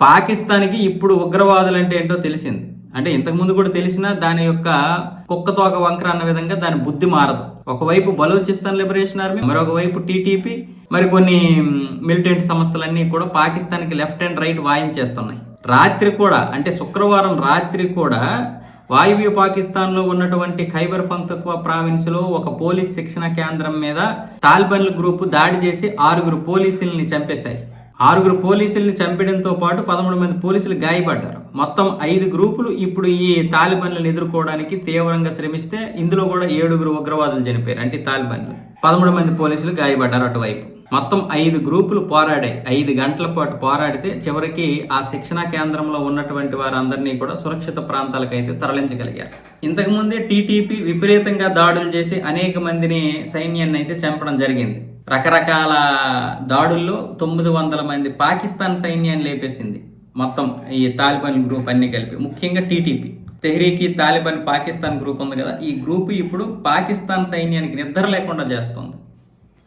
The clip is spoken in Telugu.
పాకిస్తాన్కి ఇప్పుడు ఉగ్రవాదులు అంటే ఏంటో తెలిసింది. అంటే ఇంతకుముందు కూడా తెలిసినా దాని యొక్క కుక్క తోక వంకర అన్న విధంగా దాని బుద్ధి మారదు. ఒకవైపు బలూచిస్తాన్ లిబరేషన్ ఆర్మీ మరొక వైపు టీటీపీ మరి కొన్ని మిలిటెంట్ సంస్థలన్నీ కూడా పాకిస్తాన్కి లెఫ్ట్ అండ్ రైట్ వాయించేస్తున్నాయి రాత్రి కూడా అంటే శుక్రవారం రాత్రి కూడా వాయువ్య పాకిస్తాన్లో ఉన్నటువంటి ఖైబర్ పంక్తక్వా ప్రావిన్స్లో ఒక పోలీస్ శిక్షణ కేంద్రం మీద తాలిబన్ల గ్రూపు దాడి చేసి ఆరుగురు పోలీసుల్ని చంపేశాయి. ఆరుగురు పోలీసుల్ని చంపడంతో పాటు పదమూడు మంది పోలీసులు గాయపడ్డారు. మొత్తం ఐదు గ్రూపులు ఇప్పుడు ఈ తాలిబన్లను ఎదుర్కోవడానికి తీవ్రంగా శ్రమిస్తే ఇందులో కూడా ఏడుగురు ఉగ్రవాదులు చనిపోయారు. అంటే తాలిబన్లు. పదమూడు మంది పోలీసులు గాయపడ్డారు అటువైపు. మొత్తం ఐదు గ్రూపులు పోరాడాయి. ఐదు గంటల పాటు పోరాడితే చివరికి ఆ శిక్షణా కేంద్రంలో ఉన్నటువంటి వారందరినీ కూడా సురక్షిత ప్రాంతాలకైతే తరలించగలిగారు. ఇంతకుముందే టీటీపీ విపరీతంగా దాడులు చేసి అనేక మందిని సైన్యాన్ని అయితే చంపడం జరిగింది. రకరకాల దాడుల్లో తొమ్మిది వందల మంది పాకిస్తాన్ సైన్యాన్ని లేపేసింది. మొత్తం ఈ తాలిబాన్ గ్రూప్ అన్ని కలిపి. ముఖ్యంగా టీటీపీ. తెహ్రీకి తాలిబాన్ పాకిస్తాన్ గ్రూప్ ఉంది కదా ఈ గ్రూప్ ఇప్పుడు పాకిస్తాన్ సైన్యానికి నిద్ర లేకుండా చేస్తుంది.